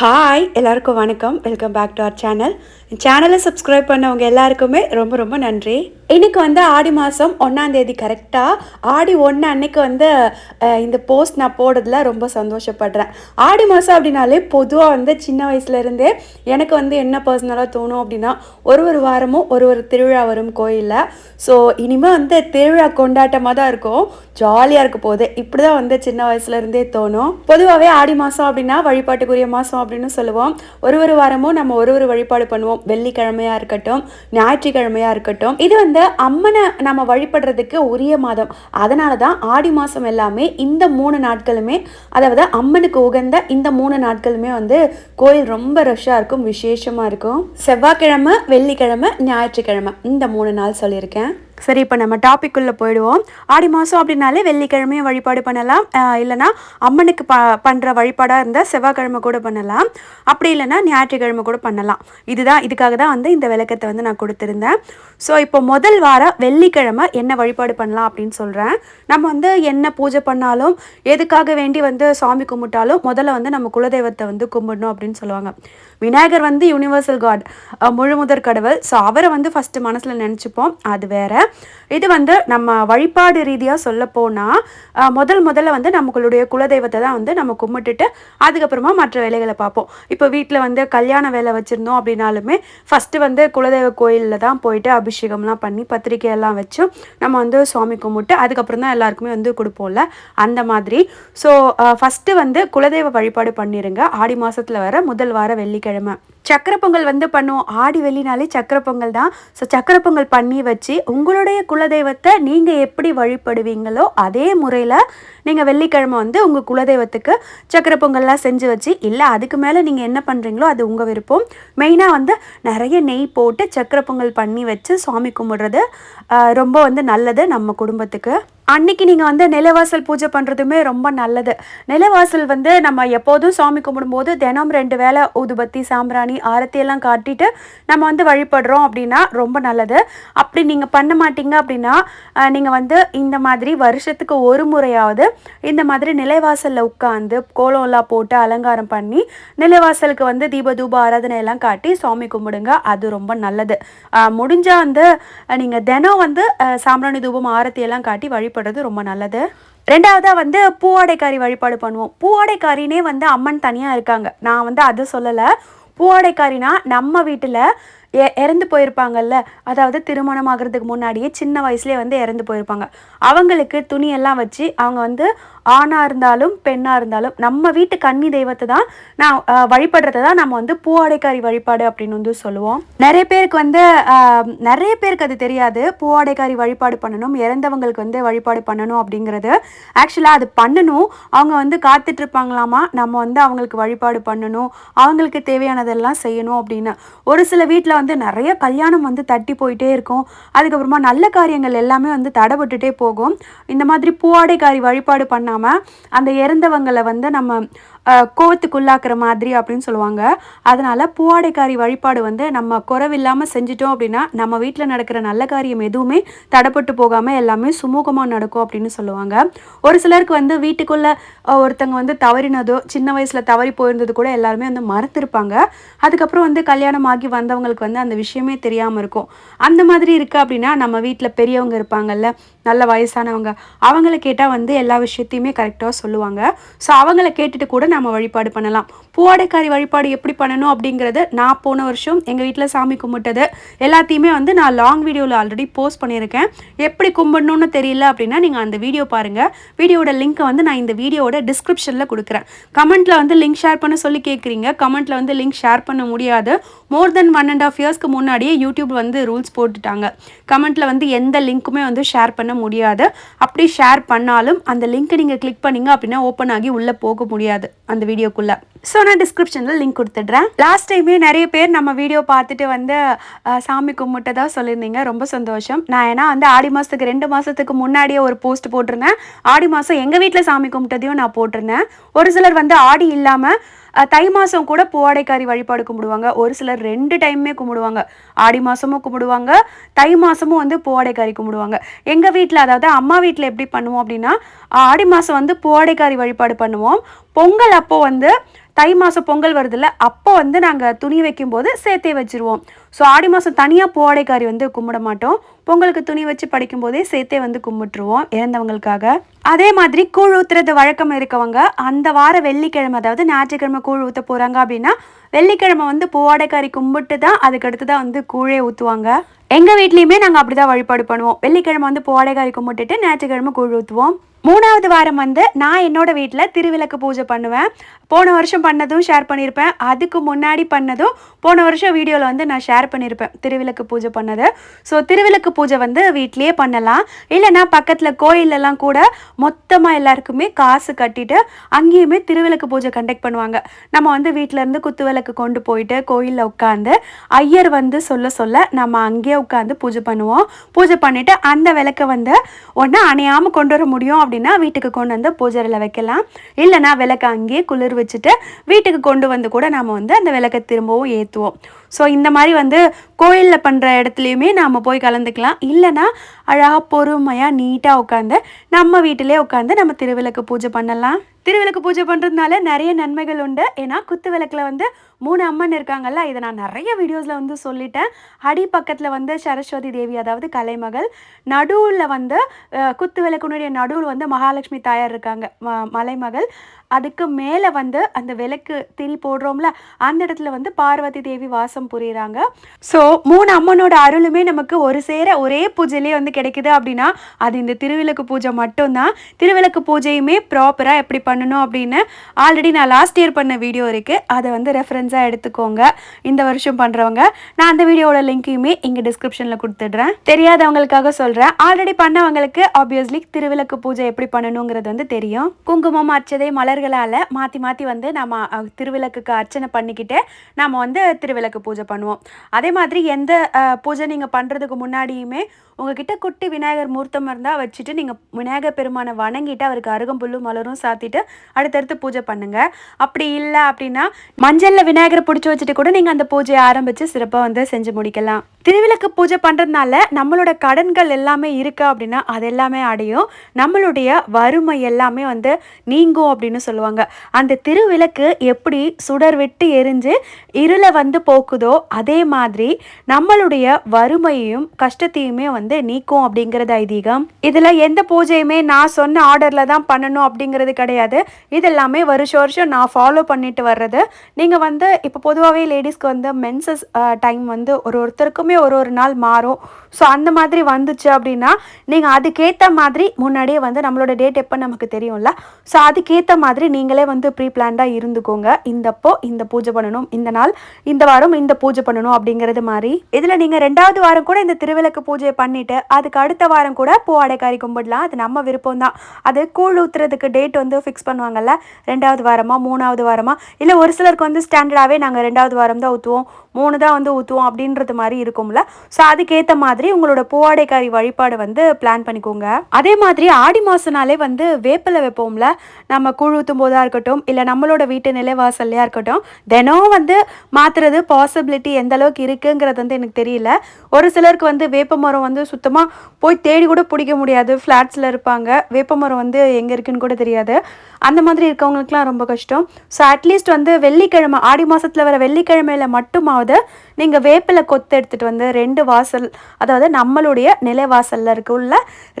Hi எல்லாருக்கும் வணக்கம். Welcome back to our channel சேனலை சப்ஸ்கிரைப் பண்ணவங்க எல்லாருக்குமே ரொம்ப ரொம்ப நன்றி. இன்னைக்கு வந்து ஆடி மாதம் ஒன்றாந்தேதி கரெக்டாக ஆடி ஒன்று அன்னைக்கு வந்து இந்த போஸ்ட் நான் போடுறதுல ரொம்ப சந்தோஷப்படுறேன். ஆடி மாதம் அப்படின்னாலே பொதுவாக வந்து சின்ன வயசுலேருந்தே எனக்கு வந்து என்ன பர்சனலாக தோணும் அப்படின்னா ஒரு ஒரு வாரமும் ஒரு ஒரு திருவிழா வரும் கோயிலில். ஸோ இனிமேல் வந்து திருவிழா கொண்டாட்டமாக தான் இருக்கும். ஜாலியாக இருக்க போகுது. இப்படி தான் வந்து சின்ன வயசுலேருந்தே தோணும். பொதுவாகவே ஆடி மாதம் அப்படின்னா வழிபாட்டுக்குரிய மாதம் அப்படின்னு சொல்லுவோம். ஒரு ஒரு வாரமும் நம்ம ஒரு ஒரு வழிபாடு பண்ணுவோம். வெள்ளிக்கிழமையாக இருக்கட்டும் ஞாயிற்றுக்கிழமையாக இருக்கட்டும். இது வந்து அம்மனை நம்ம வழிபடுறதுக்கு உரிய மாதம். அதனால தான் ஆடி மாதம் எல்லாமே இந்த மூணு நாட்களுமே அதாவது அம்மனுக்கு உகந்த இந்த மூணு நாட்களுமே வந்து கோயில் ரொம்ப ரஷ்ஷாக இருக்கும் விசேஷமாக இருக்கும். செவ்வாய்க்கிழமை வெள்ளிக்கிழமை ஞாயிற்றுக்கிழமை. இந்த மூணு நாள் சொல்லியிருக்கேன். சரி இப்போ நம்ம டாபிக் உள்ள போயிடுவோம். ஆடி மாதம் அப்படின்னாலே வெள்ளிக்கிழமையும் வழிபாடு பண்ணலாம். இல்லைனா இல்லைன்னா அம்மனுக்கு ப பண்ணுற வழிபாடாக இருந்தால் செவ்வாய்க்கிழமை கூட பண்ணலாம். அப்படி இல்லைன்னா ஞாயிற்றுக்கிழமை கூட பண்ணலாம். இதுதான் இதுக்காக தான் வந்து இந்த விளக்கத்தை வந்து நான் கொடுத்துருந்தேன். ஸோ இப்போ முதல் வாரம் வெள்ளிக்கிழமை என்ன வழிபாடு பண்ணலாம் அப்படின்னு சொல்கிறேன் நம்ம வந்து என்ன பூஜை பண்ணாலும் எதுக்காக வேண்டி வந்து சாமி கும்பிட்டாலும் முதல்ல வந்து நம்ம குலதெய்வத்தை வந்து கும்பிடணும் அப்படின்னு சொல்லுவாங்க. விநாயகர் வந்து யூனிவர்சல் காட் முழுமுதற் கடவுள். ஸோ அவரை வந்து ஃபஸ்ட்டு மனசில் நினச்சிப்போம். அது வேறு. இது வந்து நம்ம வழிபாடு ரீதியாக சொல்ல போனால் முதல் முதல்ல வந்து நம்மளுடைய குலதெய்வத்தை தான் வந்து நம்ம கும்பிட்டுட்டு அதுக்கப்புறமா மற்ற வேலைகளை பார்ப்போம். இப்போ வீட்டில் வந்து கல்யாண வேலை வச்சுருந்தோம் அப்படின்னாலுமே ஃபஸ்ட்டு வந்து குலதெய்வ கோயிலில் தான் போயிட்டு அபிஷேகம்லாம் பண்ணி பத்திரிக்கையெல்லாம் வச்சு நம்ம வந்து சுவாமி கும்பிட்டு அதுக்கப்புறம் தான் எல்லாருக்குமே வந்து கொடுப்போம்ல அந்த மாதிரி. ஸோ ஃபஸ்ட்டு வந்து குலதெய்வ வழிபாடு பண்ணிடுங்க ஆடி மாதத்தில் வர முதல் வார வெள்ளிக்கிழமை. சக்கரை பொங்கல் வந்து பண்ணுவோம். ஆடி வெள்ளினாலே சக்கரை பொங்கல் தான். ஸோ சக்கரை பொங்கல் பண்ணி வச்சு உங்களுடைய குலதெய்வத்தை நீங்கள் எப்படி வழிபடுவீங்களோ அதே முறையில் நீங்கள் வெள்ளிக்கிழமை வந்து உங்கள் குலதெய்வத்துக்கு சக்கரை பொங்கல்லாம் செஞ்சு வச்சு இல்லை அதுக்கு மேலே நீங்கள் என்ன பண்ணுறீங்களோ அது உங்கள் விருப்பம். மெயினாக வந்து நிறைய நெய் போட்டு சக்கரை பொங்கல் பண்ணி வச்சு சாமி கும்பிடுறது ரொம்ப வந்து நல்லது நம்ம குடும்பத்துக்கு. அன்னைக்கு நீங்கள் வந்து நிலவாசல் பூஜை பண்ணுறதுமே ரொம்ப நல்லது. நிலவாசல் வந்து நம்ம எப்போதும் சாமி கும்பிடும்போது தினம் ரெண்டு வேளை ஊதுபத்தி சாம்பிராணி ஆரத்தி எல்லாம் காட்டிட்டு நம்ம வந்து வழிபடுறோம் அப்படின்னா ரொம்ப நல்லது. அப்படி நீங்கள் பண்ண மாட்டீங்க அப்படின்னா நீங்கள் வந்து இந்த மாதிரி வருஷத்துக்கு ஒரு முறையாவது இந்த மாதிரி நிலைவாசலில் உட்காந்து கோலம்லாம் போட்டு அலங்காரம் பண்ணி நிலைவாசலுக்கு வந்து தீப தூப ஆராதனை எல்லாம் காட்டி சாமி கும்பிடுங்க. அது ரொம்ப நல்லது. முடிஞ்சால் வந்து நீங்கள் தினம் வந்து சாம்பிராணி தூபம் ஆரத்தியெல்லாம் காட்டி வழிபடு வழிபடுறது ரொம்ப நல்லது. ரெண்டாவதாக வந்து பூவாடைக்காரி வழிபாடு பண்ணுவோம். பூவாடைக்காரினே வந்து அம்மன் தனியாக இருக்காங்க. நான் வந்து அது சொல்லலை. பூவாடைக்காரினா நம்ம வீட்டில் இறந்து போயிருப்பாங்கல்ல? அதாவது திருமணம் ஆகிறதுக்கு முன்னாடியே சின்ன வயசுலேயே வந்து இறந்து போயிருப்பாங்க. அவங்களுக்கு துணியெல்லாம் வச்சு அவங்க வந்து ஆணாக இருந்தாலும் பெண்ணாக இருந்தாலும் நம்ம வீட்டு கன்னி தெய்வத்தை தான் நான் வழிபடுறதை தான் நம்ம வந்து பூவாடைக்காரி வழிபாடு அப்படின்னு வந்து சொல்லுவோம். நிறைய பேருக்கு வந்து நிறைய பேருக்கு அது தெரியாது. பூவாடைக்காரி வழிபாடு பண்ணணும் இறந்தவங்களுக்கு வந்து வழிபாடு பண்ணணும் அப்படிங்கிறது. ஆக்சுவலாக அது பண்ணணும். அவங்க வந்து காத்துட்டு இருப்பாங்களாமா? நம்ம வந்து அவங்களுக்கு வழிபாடு பண்ணணும். அவங்களுக்கு தேவையானதெல்லாம் செய்யணும் அப்படின்னு. ஒரு சில வீட்டில் வந்து நிறைய கல்யாணம் வந்து தட்டி போயிட்டே இருக்கும். அதுக்கப்புறமா நல்ல காரியங்கள் எல்லாமே வந்து தடைபட்டுட்டே போகும். இந்த மாதிரி பூவாடைக்காரி வழிபாடு பண்ணாமல் அந்த இறந்தவங்களை வந்து நம்ம கோவத்துக்குள்ளாக்குற மாதிரி அப்படின்னு சொல்லுவாங்க. அதனால பூவாடைக்காரி வழிபாடு வந்து நம்ம குறைவில்லாமல் செஞ்சிட்டோம் அப்படின்னா நம்ம வீட்டில் நடக்கிற நல்ல காரியம் எதுவுமே தடைப்பட்டு போகாமல் எல்லாமே சுமூகமாக நடக்கும் அப்படின்னு சொல்லுவாங்க. ஒரு சிலருக்கு வந்து வீட்டுக்குள்ளே ஒருத்தங்க வந்து தவறினதோ சின்ன வயசில் தவறி போயிருந்தது கூட எல்லாருமே வந்து மறந்துருப்பாங்க அதுக்கப்புறம் வந்து கல்யாணம் ஆகி வந்தவங்களுக்கு வந்து அந்த விஷயமே தெரியாமல் இருக்கும். அந்த மாதிரி இருக்குது அப்படின்னா நம்ம வீட்டில் பெரியவங்க இருப்பாங்கல்ல நல்ல வயசானவங்க அவங்கள கேட்டால் வந்து எல்லா விஷயத்தையுமே கரெக்டாக சொல்லுவாங்க. ஸோ அவங்கள கேட்டுட்டு கூட நம்ம வழிபாடு பண்ணலாம். பூவாடைக்காரி வழிபாடு எப்படி பண்ணணும் அப்படிங்கிறத நான் போன வருஷம் எங்கள் வீட்டில் சாமி கும்பிட்டது. எல்லாத்தையுமே வந்து நான் லாங் வீடியோவில் ஆல்ரெடி போஸ்ட் பண்ணியிருக்கேன். எப்படி கும்பிடணும்னு தெரியல அப்படின்னா நீங்கள் அந்த வீடியோ பாருங்கள் வீடியோட லிங்க்கை வந்து நான் இந்த வீடியோட டிஸ்கிரிப்ஷனில் கொடுக்குறேன். கமெண்ட்டில் வந்து லிங்க் ஷேர் பண்ண சொல்லி கேட்குறீங்க கமெண்ட்டில் வந்து லிங்க் ஷேர் பண்ண முடியாது. More than one and half இயர்ஸ்க்கு முன்னாடியே யூடியூப் வந்து ரூல்ஸ் போட்டுட்டாங்க. கமெண்ட்டில் வந்து எந்த லிங்க்குமே வந்து ஷேர் பண்ண முடியாது. அப்படி ஷேர் பண்ணாலும் அந்த லிங்க்கை நீங்கள் கிளிக் பண்ணிங்க அப்படின்னா ஓப்பன் ஆகி உள்ளே போக முடியாது. அந்த வீடியோக்குள்ளே. ஸோ நான் டிஸ்கிரிப்ஷனில் லிங்க் கொடுத்துட்றேன். லாஸ்ட் டைமே நிறைய பேர் நம்ம வீடியோ பார்த்துட்டு வந்து சாமி கும்பிட்டதா சொல்லியிருந்தீங்க. ரொம்ப சந்தோஷம். நான் ஏன்னா வந்து ஆடி மாதத்துக்கு ரெண்டு மாதத்துக்கு முன்னாடியே ஒரு போஸ்ட் போட்டிருந்தேன். ஆடி மாதம் எங்கள் வீட்டில் சாமி கும்பிட்டதையும் நான் போட்டிருந்தேன். ஒரு சிலர் வந்து ஆடி இல்லாமல் தை மாதம் கூட பூவாடைக்காரி வழிபாடு கும்பிடுவாங்க. ஒரு சிலர் ரெண்டு டைமுமே கும்பிடுவாங்க. ஆடி மாதமும் கும்பிடுவாங்க. தை மாதமும் வந்து பூவாடைக்காரி கும்பிடுவாங்க. எங்கள் வீட்டில் அதாவது அம்மா வீட்டில் எப்படி பண்ணுவோம் அப்படின்னா ஆடி மாதம் வந்து பூவாடைக்காரி வழிபாடு பண்ணுவோம். பொங்கல் அப்போ வந்து தை மாதம் பொங்கல் வருதுல்ல அப்போ வந்து நாங்கள் துணி வைக்கும்போது சேர்த்தே வச்சிருவோம். ஸோ ஆடி மாதம் தனியாக பூவாடைக்காரி வந்து கும்பிட மாட்டோம். பொங்கலுக்கு துணி வச்சு படிக்கும் போதே சேர்த்தே வந்து கும்பிட்டுருவோம் இறந்தவங்களுக்காக. அதே மாதிரி கூழ் ஊத்துறது வழக்கம் இருக்கவங்க அந்த வார வெள்ளிக்கிழமை அதாவது ஞாயிற்றுக்கிழமை கூழ் ஊற்ற போகிறாங்க அப்படின்னா வெள்ளிக்கிழமை வந்து பூவாடைக்காரி கும்பிட்டு தான் அதுக்கடுத்து தான் வந்து கூழே ஊற்றுவாங்க எங்கள் வீட்லேயுமே நாங்கள் அப்படி தான் வழிபாடு பண்ணுவோம். வெள்ளிக்கிழமை வந்து பூவாடைக்காரி கும்பிட்டுட்டு ஞாயிற்றுக்கிழமை கூழ் ஊற்றுவோம் மூணாவது வாரம் வந்து நான் என்னோட வீட்டில் திருவிளக்கு பூஜை பண்ணுவேன். போன வருஷம் பண்ணதும் ஷேர் பண்ணியிருப்பேன் அதுக்கு முன்னாடி பண்ணதும் போன வருஷம் வீடியோவில் வந்து நான் ஷேர் பண்ணியிருப்பேன் திருவிளக்கு பூஜை பண்ணது. ஸோ திருவிளக்கு பூஜை வந்து வீட்லேயே பண்ணலாம். இல்லைன்னா பக்கத்தில் கோயிலெல்லாம் கூட மொத்தமாக எல்லாருக்குமே காசு கட்டிட்டு அங்கேயுமே திருவிளக்கு பூஜை கண்டக்ட் பண்ணுவாங்க. நம்ம வந்து வீட்டிலேருந்து குத்து விளக்கு கொண்டு போயிட்டு கோயிலில் உட்காந்து ஐயர் வந்து சொல்ல சொல்ல நம்ம அங்கேயே உட்காந்து பூஜை பண்ணுவோம். பூஜை பண்ணிவிட்டு அந்த விளக்கை வந்து ஒன்று அணையாமல் கொண்டு வர முடியும். அப்படின்னா வீட்டுக்கு கொண்டு வந்து பூஜையில் வைக்கலாம். இல்லைனா விளக்க அங்கேயே குளிர் வச்சுட்டு வீட்டுக்கு கொண்டு வந்து கூட நாம் வந்து அந்த விளக்கை திரும்பவும் ஏற்றுவோம் ஸோ இந்த மாதிரி வந்து கோயிலில் பண்ணுற இடத்துலையுமே நாம் போய் கலந்துக்கலாம். இல்லைன்னா அழகாக பொறுமையாக நீட்டாக உட்காந்து நம்ம வீட்டிலே உட்காந்து நம்ம திருவிளக்கு பூஜை பண்ணலாம். திருவிளக்கு பூஜை பண்ணுறதுனால நிறைய நன்மைகள் உண்டு. ஏன்னா குத்து விளக்கில் வந்து மூணு அம்மன் இருக்காங்கல்ல இதை நான் நிறைய வீடியோஸில் வந்து சொல்லிட்டேன். அடி பக்கத்தில் வந்து சரஸ்வதி தேவி அதாவது கலைமகள். நடுவில் வந்து குத்து விளக்குனுடைய நடுவில் வந்து மகாலட்சுமி தாயார் இருக்காங்க ம- மலைமகள். அதுக்கு மேலே வந்து அந்த விளக்கு திரி போடுறோம்ல அந்த இடத்துல வந்து பார்வதி தேவி வாசம் புரியுறாங்க. ஸோ மூணு அம்மனோட அருளுமே நமக்கு ஒரு சேர ஒரே பூஜையிலே வந்து கிடைக்குது அப்படின்னா அது இந்த திருவிளக்கு பூஜை மட்டும்தான். திருவிளக்கு பூஜையுமே ப்ராப்பராக எப்படி பண்ணணும் அப்படின்னு ஆல்ரெடி நான் லாஸ்ட் இயர் பண்ண வீடியோ இருக்குது அதை வந்து ரெஃபரன்ஸாக எடுத்துக்கோங்க. இந்த வருஷம் பண்ணுறவங்க நான் அந்த வீடியோவோட லிங்க்கையுமே இங்கே டிஸ்கிரிப்ஷனில் கொடுத்துடுறேன். தெரியாதவங்களுக்காக சொல்கிறேன் ஆல்ரெடி பண்ணவங்களுக்கு ஆப்வியஸ்லி திருவிளக்கு பூஜை எப்படி பண்ணணுங்கிறது வந்து தெரியும். குங்குமம் அச்சதை மலர்களால் மாற்றி மாற்றி வந்து நம்ம திருவிளக்குக்கு அர்ச்சனை பண்ணிக்கிட்டு நம்ம வந்து திருவிளக்கு பூஜை பண்ணுவோம். அதே மாதிரி எந்த பூஜை நீங்கள் பண்ணுறதுக்கு முன்னாடியுமே உங்ககிட்ட குட்டி விநாயகர் மூர்த்தம் இருந்தால் வச்சுட்டு நீங்கள் விநாயகர் பெருமானை வணங்கிட்டு அவருக்கு அருகம்புல்லும் மலரும் சாத்திட்டு அடுத்தடுத்து பூஜை பண்ணுங்க. அப்படி இல்லை அப்படின்னா மஞ்சளில் விநாயகரை பிடிச்சி வச்சுட்டு கூட நீங்கள் அந்த பூஜையை ஆரம்பித்து சிறப்பாக வந்து செஞ்சு முடிக்கலாம். திருவிளக்கு பூஜை பண்ணுறதுனால நம்மளோட கடன்கள் எல்லாமே இருக்குது அப்படின்னா அது எல்லாமே அடையும். நம்மளுடைய வறுமை எல்லாமே வந்து நீங்கும் அப்படின்னு சொல்லுவாங்க. அந்த திருவிளக்கு எப்படி சுடர் விட்டு எரிஞ்சு இருளை வந்து போக்குதோ அதே மாதிரி நம்மளுடைய வறுமையையும் கஷ்டத்தையுமே வந்து நீக்கும் அப்படிங்கிறது ஐதீகம். இதில் எந்த பூஜையுமே நான் சொன்ன ஆர்டரில் தான் பண்ணணும் அப்படிங்கிறது கிடையாது. இதெல்லாமே வருஷம் வருஷம் நான் ஃபாலோ பண்ணிட்டு வர்றது. நீங்கள் வந்து இப்போ பொதுவாகவே லேடிஸ்க்கு வந்து மென்சஸ் டைம் வந்து ஒரு ஒருத்தருக்கும் ஒரு ஒரு நாள் மாறும். ஸோ அந்த மாதிரி வந்துச்சு அப்படின்னா நீங்கள் அதுக்கேற்ற மாதிரி முன்னாடியே வந்து நம்மளோட டேட் எப்போ நமக்கு தெரியும்ல? ஸோ அதுக்கேற்ற மாதிரி நீங்களே வந்து ப்ரீ பிளான்டாக இருந்துக்கோங்க. இந்தப்போ இந்த பூஜை பண்ணணும் இந்த நாள் இந்த வாரம் இந்த பூஜை பண்ணணும் அப்படிங்கிறது மாதிரி. இதில் நீங்கள் ரெண்டாவது வாரம் கூட இந்த திருவிளக்கு பூஜையை பண்ணிட்டு அதுக்கு அடுத்த வாரம் கூட பூ அடைக்காரி கும்பிடலாம். அது நம்ம விருப்பம் தான். அது கூழ் ஊத்துறதுக்கு டேட் வந்து ஃபிக்ஸ் பண்ணுவாங்கல்ல? ரெண்டாவது வாரமா மூணாவது வாரமா? இல்லை ஒரு சிலருக்கு வந்து ஸ்டாண்டர்டாகவே நாங்கள் ரெண்டாவது வாரம் தான் ஊற்றுவோம் மூணு தான் வந்து ஊற்றுவோம் அப்படின்றது மாதிரி இருக்கும்ல. ஸோ அதுக்கேற்ற மாதிரி உங்களோட பூவாடைக்காரி வழிபாடு வந்து பிளான் பண்ணிக்கோங்க. அதே மாதிரி ஆடி மாதம்னாலே வந்து வேப்பிலை வைப்போம்ல. நம்ம கூழ் ஊற்றும் போதாக இருக்கட்டும் இல்லை நம்மளோட வீட்டு நிலைவாசல்லையாக இருக்கட்டும் தினம் வந்து மாற்றுறது பாசிபிலிட்டி எந்த அளவுக்கு இருக்குங்கிறது வந்து எனக்கு தெரியல. ஒரு சிலருக்கு வந்து வேப்ப மரம் வந்து சுத்தமாக போய் தேடி கூட பிடிக்க முடியாது. ஃப்ளாட்ஸில் இருப்பாங்க. வேப்ப மரம் வந்து எங்கே இருக்குன்னு கூட தெரியாது. அந்த மாதிரி இருக்கவங்களுக்குலாம் ரொம்ப கஷ்டம். ஸோ அட்லீஸ்ட் வந்து வெள்ளிக்கிழமை ஆடி மாதத்தில் வர வெள்ளிக்கிழமையில மட்டுமாவது நீங்கள் வேப்பிலை கொத்து எடுத்துகிட்டு வந்து ரெண்டு வாசல் அதாவது நம்மளுடைய நிலை வாசலில் இருக்க உள்ள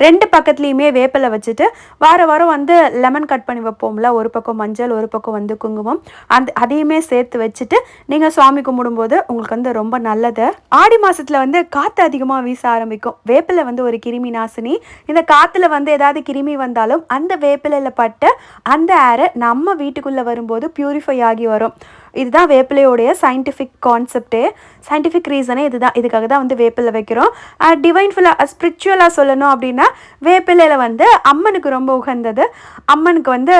ரெண்டு பக்கத்துலேயுமே வேப்பிலை வச்சுட்டு வார வாரம் வந்து லெமன் கட் பண்ணி வைப்போம்ல. ஒரு பக்கம் மஞ்சள் ஒரு பக்கம் வந்து குங்குமம். அந்த அதையுமே சேர்த்து வச்சுட்டு நீங்கள் சுவாமி கும்பிடும்போது உங்களுக்கு வந்து ரொம்ப நல்லது. ஆடி மாதத்தில் வந்து காற்று அதிகமாக வீச ஆரம்பிக்கும். வேப்பிலை வந்து ஒரு கிருமி நாசினி. இந்த காற்றுல வந்து ஏதாவது கிருமி வந்தாலும் அந்த வேப்பிலையில் பட்டு அந்த ஏரை நம்ம வீட்டுக்குள்ளே வரும்போது ப்யூரிஃபை ஆகி வரும். இதுதான் வேப்பிலையோடைய சயின்டிஃபிக் கான்செப்டே சயின்டிஃபிக் ரீசனே இதுதான். இதுக்காக தான் வந்து வேப்பிலை வைக்கிறோம். டிவைன் ஃபுல்லாக ஸ்பிரிச்சுவலாக சொல்லணும் அப்படின்னா வேப்பிலையில் வந்து அம்மனுக்கு ரொம்ப உகந்தது. அம்மனுக்கு வந்து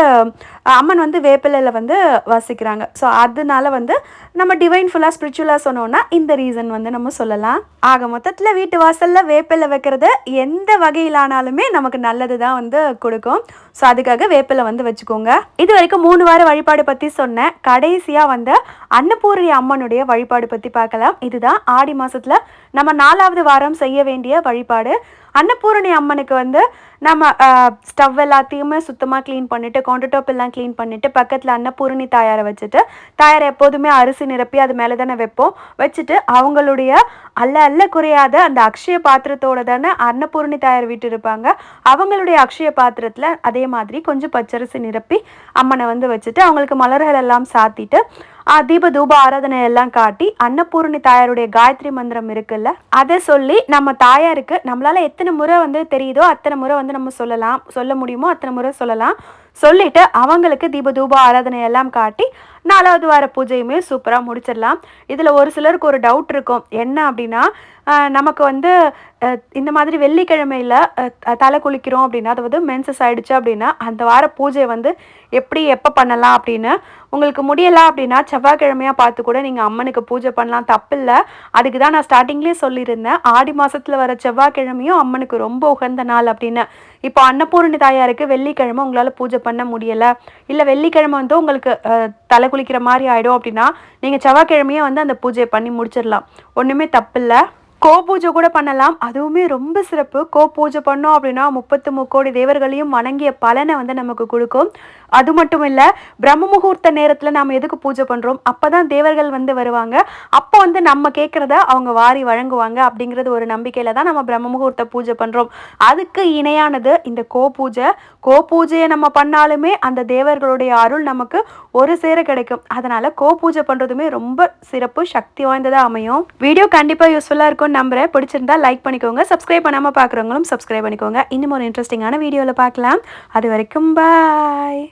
அம்மன் வந்து வேப்பிலையில் வந்து வசிக்கிறாங்க. ஸோ அதனால வந்து நம்ம டிவைன் ஃபுல்லாக ஸ்பிரிச்சுவலாக சொன்னோம்னா இந்த ரீசன் வந்து நம்ம சொல்லலாம். ஆக மொத்தத்தில் வீட்டு வாசலில் வேப்பிலை வைக்கிறது எந்த வகையிலானாலுமே நமக்கு நல்லது தான் வந்து கொடுக்கும். ஸோ அதுக்காக வேப்பிலை வந்து வச்சுக்கோங்க. இது வரைக்கும் மூணு வார வழிபாடு பற்றி சொன்னேன். கடைசியாக வந்து அன்னபூரணி அம்மனுடைய வழிபாடு பற்றி பார்க்கலாம். இதுதான் ஆடி மாதத்தில் நம்ம நாலாவது வாரம் செய்ய வேண்டிய வழிபாடு. அன்னபூரணி அம்மனுக்கு வந்து நம்ம ஸ்டவ் எல்லாத்தையுமே சுத்தமாக க்ளீன் பண்ணிவிட்டு கவுண்டர் டாப் எல்லாம் க்ளீன் பண்ணிவிட்டு பக்கத்தில் அன்னபூரணி தாயாரை வச்சுட்டு தாயாரை எப்போதுமே அரிசி நிரப்பி அது மேலே தானே வைப்போம். வச்சுட்டு அவங்களுடைய அல்ல அல்ல குறையாத அந்த அக்ஷய பாத்திரத்தோட தானே அன்னபூரணி தாயார் வீட்டு இருப்பாங்க. அவங்களுடைய அக்ஷய பாத்திரத்தில் அதே மாதிரி கொஞ்சம் பச்சரிசி நிரப்பி அம்மனை வந்து வச்சுட்டு அவங்களுக்கு மலர்கள் எல்லாம் சாத்திட்டு தீப தூப ஆராதனை எல்லாம் காட்டி அன்னபூரணி தாயாருடைய காயத்ரி மந்திரம் இருக்குல்ல? அதை சொல்லி நம்ம தாயாருக்கு நம்மளால எத்தனை முறை வந்து தெரியுதோ அத்தனை முறை வந்து நம்ம சொல்லலாம். சொல்ல முடியுமோ அத்தனை முறை சொல்லலாம். சொல்லிட்டு அவங்களுக்கு தீப தூப ஆராதனை எல்லாம் காட்டி நாலாவது வார பூஜையுமே சூப்பராக முடிச்சிடலாம். இதில் ஒரு சிலருக்கு ஒரு டவுட் இருக்கும். என்ன அப்படின்னா நமக்கு வந்து இந்த மாதிரி வெள்ளிக்கிழமையில் தலை குளிக்கிறோம் அப்படின்னா அதாவது மென்சஸ் ஆகிடுச்சு அப்படின்னா அந்த வார பூஜை வந்து எப்படி எப்போ பண்ணலாம் அப்படின்னு உங்களுக்கு முடியலை அப்படின்னா செவ்வாய்க்கிழமையாக பார்த்து கூட நீங்கள் அம்மனுக்கு பூஜை பண்ணலாம். தப்பில்லை. அதுக்கு தான் நான் ஸ்டார்டிங்லேயே சொல்லியிருந்தேன். ஆடி மாதத்தில் வர செவ்வாய்க்கிழமையும் அம்மனுக்கு ரொம்ப உகந்த நாள் அப்படின்னு. இப்போ அன்னபூரணி தாயாருக்கு வெள்ளிக்கிழமை உங்களால் பூஜை பண்ண முடியலை. இல்லை வெள்ளிக்கிழமை வந்து உங்களுக்கு தலை குளிக்கிற மாதிரி ஆகிடும் அப்படின்னா நீங்கள் செவ்வாய்க்கிழமையே வந்து அந்த பூஜையை பண்ணி முடிச்சிடலாம். ஒன்றுமே தப்பில்லை. கோ பூஜை கூட பண்ணலாம். அதுவுமே ரொம்ப சிறப்பு. கோ பூஜை பண்ணோம் அப்படின்னா முப்பத்து முக்கோடி தேவர்களையும் வணங்கிய பலனை வந்து நமக்கு கொடுக்கும். அது மட்டும் இல்லை பிரம்ம முகூர்த்த நேரத்தில் நாம் எதுக்கு பூஜை பண்ணுறோம் அப்போ தான் தேவர்கள் வந்து வருவாங்க. அப்போ வந்து நம்ம கேட்குறத அவங்க வாரி வழங்குவாங்க அப்படிங்கிறது ஒரு நம்பிக்கையில் தான் நம்ம பிரம்ம முகூர்த்த பூஜை பண்ணுறோம் அதுக்கு இணையானது இந்த கோ பூஜை கோ பூஜையை நம்ம பண்ணாலுமே அந்த தேவர்களுடைய அருள் நமக்கு ஒரு சேர கிடைக்கும். அதனால கோ பூஜை பண்ணுறதுமே ரொம்ப சிறப்பு சக்தி வாய்ந்ததாக அமையும். வீடியோ கண்டிப்பாக யூஸ்ஃபுல்லாக இருக்கும்னு நம்புறேன். பிடிச்சிருந்தா லைக் பண்ணிக்கோங்க. சப்ஸ்கிரைப் பண்ணாமல் பார்க்குறவங்களும் சப்ஸ்கிரைப் பண்ணிக்கோங்க. இன்னும் ஒரு இன்ட்ரெஸ்டிங்கான வீடியோவில் பார்க்கலாம் அது வரைக்கும் பாய்